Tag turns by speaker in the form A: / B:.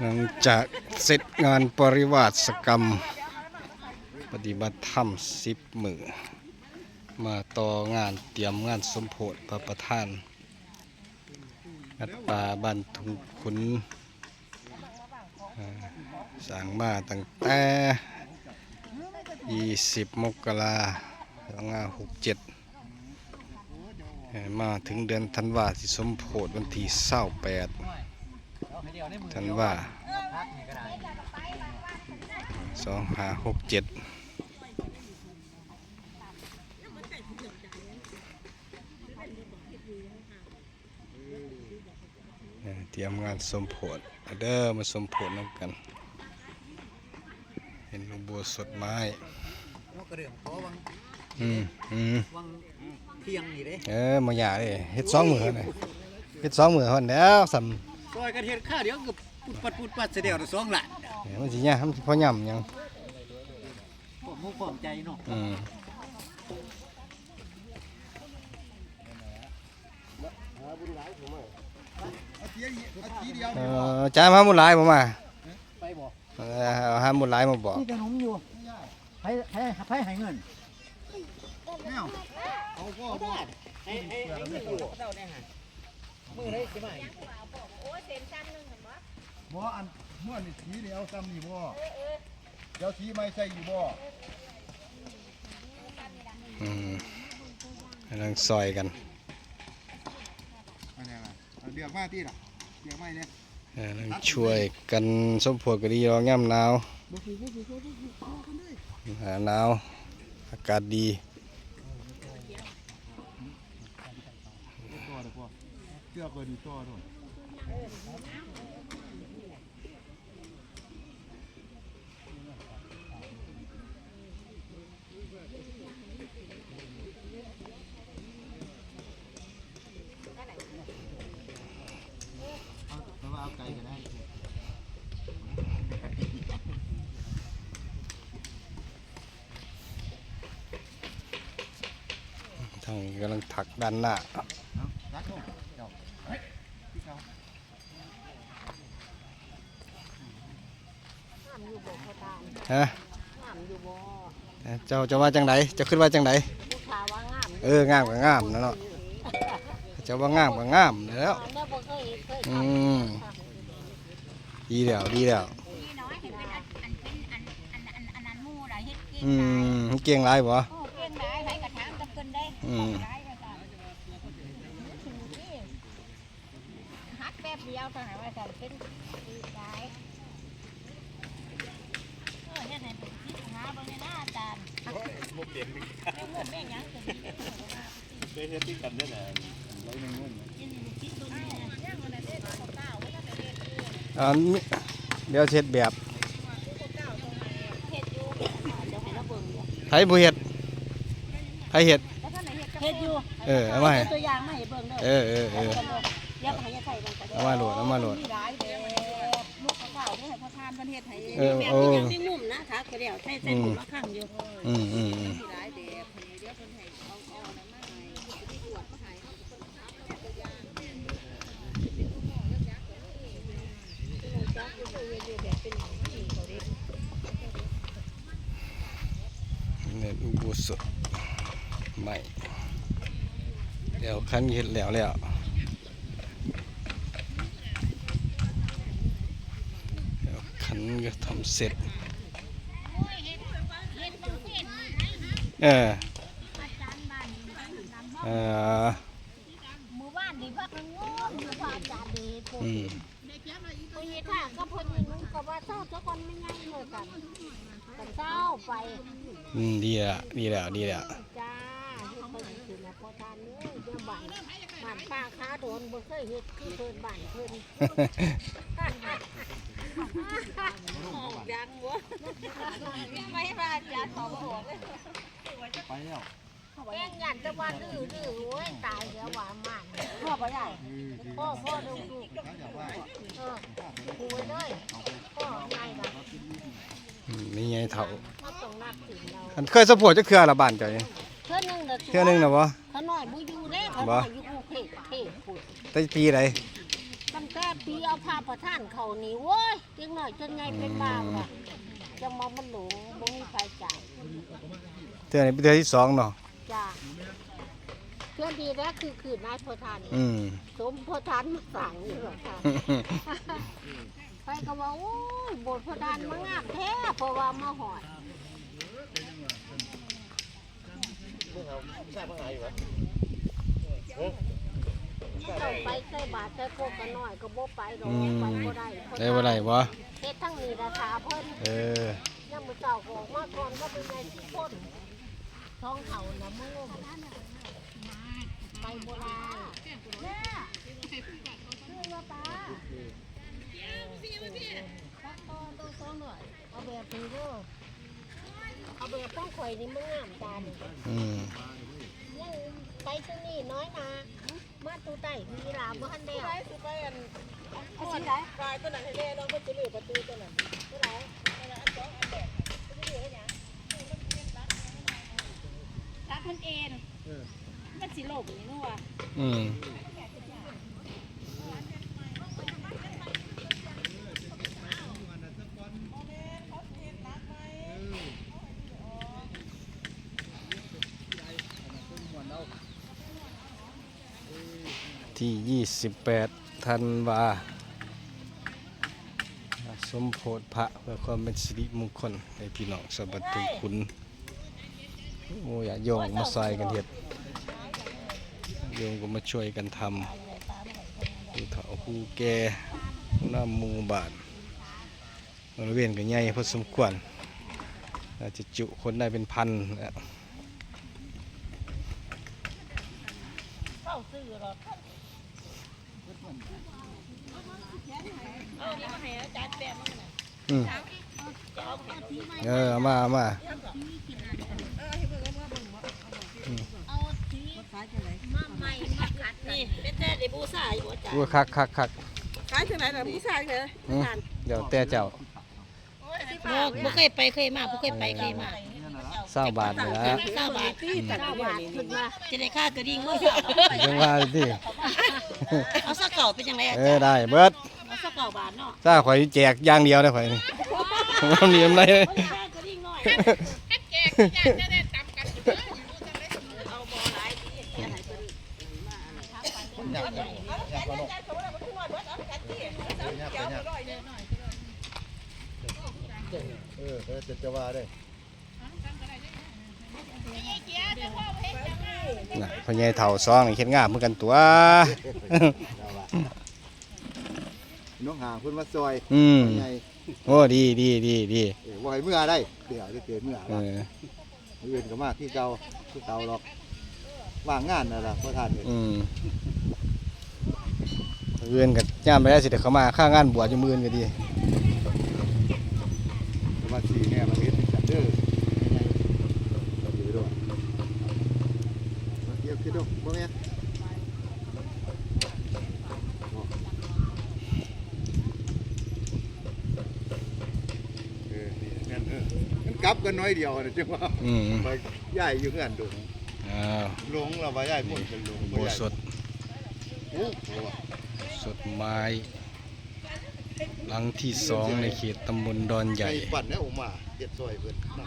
A: หลังจากเสร็จงานปริวาสกรรม ปฏิบัติธรรมสิบมือมาต่องานเตรียมงานสมโพธิพระประธานวัดป่าบ้านทุงขุนสร้างมาตั้งแต่ 20 มกราสองห้าหกเจ็ดมาถึงเดือนธันวาที่สมโพธิวันที่เศร้าแปด ธันวาสองห้าหกเจ็ดเอ่อเตรียมงานสมโพธิเอาเด้อมาสมโพธิน้ำกัน เห็นลูกบัวสดไม้
B: นกกระเดื่องขอวัง
A: อืมอืม
B: วังเที่ยงนี่เด้
A: เออมาหยาเลยเฮ็ดสองมือเลยเฮ็ดสองมือคนแล้วสำ
B: ซอยกันเฮ็ดข้าวเดี๋ยวก็ปุดปัดปุดปัดเสียเดียวละสองหละ
A: เดี๋ยวมันสิเนี่ยมันสิพอย่ำหยัง
B: ผมมุกผมใจเนาะ
A: อืมเออจ่ายมาหมดหลายบ่มา
B: ไปบ่
A: เออเอาหาหมดหลายมาบอก
B: นี่ขนมอยู่ให้ให้ให้ให้เงินแมวเอาพ่อบ่ให้ให้ให้เงินอยู่ เจ้าได้หามือได้สิมา
C: บ่อันม่วนนี่สีเดียวซ้ำนี่บ่เดี๋ยวสีไม่ใช่อยู่บ่
A: อืมกำลังซอยกัน
C: อันนี้ล่ะเอาเดือกมาที่ล่ะเดือกไม้เนี่ย
A: เอ่อช่วยกันสมโพธิก็ดีรองย่ำหนาวหาหนาวอากาศดี
C: ต่อเด้อพ่อ เดือกก็ดีต่อด้วย
B: แต่ว่าเอาไก่ก็ได้
A: ทางกำลังถักด้านหน้า
C: รักลูกเจ้าเฮ้ยพี่เขา
A: ฮะเจ้าจะว่าจังไดเจะขึ้นว่าจังไดเอองามก็งามนะเนาะเจ้าว่างามก็งามแล้วอืมดีแล้วดีแล้ว
D: พี่น้อยเห็นเป็นอันอันเป็นอันอันอันอันนั้นหมู่ได้เฮ็ดเก่ง
A: อื
D: ได้
A: มเก่งหลายบ่
D: โอ้เก่งได้ให้กระถางกับเพิ่นได้
A: อืม
D: ได้ก็จ้ะฮัดแป๊บเดียวเท่านั้นว่าจะเป็นดีได้เออเฮ็ดให้เป็นที่หาเบิ่งในหน้าอาจารย์บ่ เปลี่ยนมีค่ะบ่แม่นหยังก็ดี
A: อันนี้เดี๋ยวเช็ดแบบ
D: เฮ็ดอยู่เดี๋ยวให้เราเบิ่งอยู่
A: ไผผู้เฮ็ดไผเฮ็ด
D: แล้วท่านไหนเฮ็ดกับเฮ็ดอยู่
A: เออเอามาให้
D: ตัวอย่างมาให้เบิ่งเด้อ
A: เออเออเออ
D: อย่าไปให้ใส่กันก็ได้
A: เอามาโหลดเอามาโหลด
D: มีหลาย ทานเพิ่นเฮ็ดให้
A: เออ
D: แบบ
A: โอ้
D: นี้อย่างที่มุมนะทักก็แล้วใส่ใส่หมุมละข้างอยู่
A: อืมอืมอืม
D: มีหลายแบบให้เดี๋ยวเพิ่นให้เอาเอาอันนั้นมาให้ที่ตรวจมาให้เอาเพิ่นทักตัวอย่างจักอยู่อยู่แบบเป็นที่เขาเด้
A: เนี่ยอุโบสถใหม่เดี๋ยวคันเฮ็ดแล้วแล้ว เดี๋ยวคันก็ทำเสร็จ เออ
D: อาจารย์บ้านนี่บ้านนำ
A: เอ
D: เนาะ
A: อ
D: หมู่บ้านนี่พักกันงงอยู่ว่าอาจารย์นี่ปุ๊บ
A: อืม
D: ไปเฮ็ดทางก็เพิ่นนี่มึงก็ว่าเจ้าเจ้าคนไม่ยังเลยกันกันเจ้าไป
A: อืมดีแล้วดีแล้วดีแล้ว
D: จ้าเฮ็ดไปสินะพอทานเอ้ยเดี๋ยวบ้านบ้านป้าค้าโดนบ่เคยเฮ็ดคือเพิ่นบ้านเพิ่นออกยังวะไม่ว่าอาจารย์ตอบบ่ออกเลย
C: ไปแล้ว
D: แม่งยันจะว่าดื้อดื้อโอ้ยตายเดี๋ยวว่ามันพ่อบ่ได้พ่อพ่อดูดูเออคุยเลยพ่อไงล่ะ
A: อืมนี่ไงเถ่า
D: เขาต้องนับถือเรา
A: อันเคยสะโพดจะเครือละบ้านเจ้านี่
D: เทื่อนึงเด้อ
A: เทื่อหนึงนะบ่
D: เขาน้อยบ่อยู่เด้เแต่
A: ปีใด
D: ตั้งแต่ปีเอาพาประธานานเขานี่โว้ยเด็กน้อยจนใหญ่เป็นบ้าว่ะจะมามันหลงบ่มีไฟจ่าย
A: เทื่อนี้เป็นเทื่อที่สองเนาะ
D: จ้าเพื่อนดีแล้วคือคือนายโพธาน
A: อืม
D: สมโพธานมาสั่งนี่หรอกค่ะ ไปก็ว่าโอ้ยโบสถ์โพธานมางามแท้เพราะว่ามาหอด ต้องไปใส่บาตรใส่โคกกันหน่อยก็บ่ไปดอก
A: อืม
D: ไปบ่ได้
A: ได้บ่ได้บ่
D: เฮ็ดทั้งนี้ราคาเพิ่น
A: เออ
D: ยามมื้อเช้าก็ออกมาก่อนก็เป็นไงที่พ่นท้องเขาน่ะมึงไปบ่ได้แม่ชื่อว่าตาเอาแบบนี้เด้อเอาแบบต้องข่อยนี่มึงงามตานี่
A: อืม
D: ยังไปที่นี่น้อยนา มาตูใต้มีลาบ่ทันได้เอาสิไปอันเอาสิได้กายตัวนั้นให้แน่น้องก็จะเหลือประตูตัวนั้นตัวไหน
E: รักมันเองมันสิโลกนี่นัว
A: อืม ที่ยี่สิบแปดธันวา สมโพธิพระเพื่อความเป็นสิริมงคลในพี่น้องสบัดทุกคุณโอ้ยย่าโยงมาใส่กันเห็ดโยงก็มาช่วยกันทำผู้เฒ่าผู้แก่ผู้นำหมู่บ้านบริเวณก็ใหญ่พอสมควรน่าจะจุคนได้เป็นพันแล้ว
D: เข้าซื้อหรอ ก
A: อืมเออเอามาเอามา
D: เอาทีมาใหม่มากัดนี่
E: เป็นแต่ได้บูชาอยู่บ่จ้ะ
A: อู้คักคักคัก
E: ขายถึงไหนล่ะบูชาเลย
A: อืมเดี๋ยวแต่เจ้า
E: บ่บ่เคยไปเคยมาบ่เคยไปเคยมา
A: เศร้าบาทนี่ละ
E: เก้าบาท
D: เก้าบาทขึ้นมา
E: จะได้ค่ากระดิ่งเมื่อ
A: ยังว่าดิ
E: เอาสักเก่าเป็นจังไดอะ
A: เออ
E: จ้ะ
A: ได้เบิด
E: เอา สักเก่าบาทเนาะ
A: ถ้าข่อยแจกอย่างเดียวได้ข่อยนี่ มันมีอะไร
E: ค่ากระดิ่งหน่อยเอาบ่หลายทีอย่าให้เพิ่น
C: อยากอยากกระโดดอยากไปเนี่ยเออเออจะจะว่าได้
A: น่ะพ่อใหญ่เฒ่าซองนี่เฮ็ดงามเหมือนกันตัว
C: น้องหางเพิ่นมาซอย
A: อืม
C: ไง
A: โอ้ดีดีดีดี
C: เออบ่ให้เมื่อได้เดี๋ยวจะเกิดเมื่อ
A: เอ
C: ละ
A: อ
C: อื่นก็มาที่เก่าที่เก่าหรอกว่างงานน่ะล่ะพ่อท่านเอ้ย
A: อืมเอื่นกับย่ามไปได้สิเดี๋ยวเขามาค่างานบวชอยู่มืออนก็ดี
C: แต่ว่าสีเนี่ยมาเฮ็ดกันเด้อไงอยู่ด้วยมาเที่ยวคิดดูบ่แม่นเออนี่งั้นเออ มันกลับกันน้อยเดียวนะจังว่า
A: อืม
C: ไปย่ายอยู่เงื่อนดง
A: อ้าว
C: หลงเราไปย่ายพ่นเป็นหลง
A: โบสถ
C: โอ้โห
A: สดไม้ หลังที่สองในเขตตำบลดอนใหญ่
C: ไก่ปั่นเนี่ยออกมาเจ็ดซอยเพิ่นนะ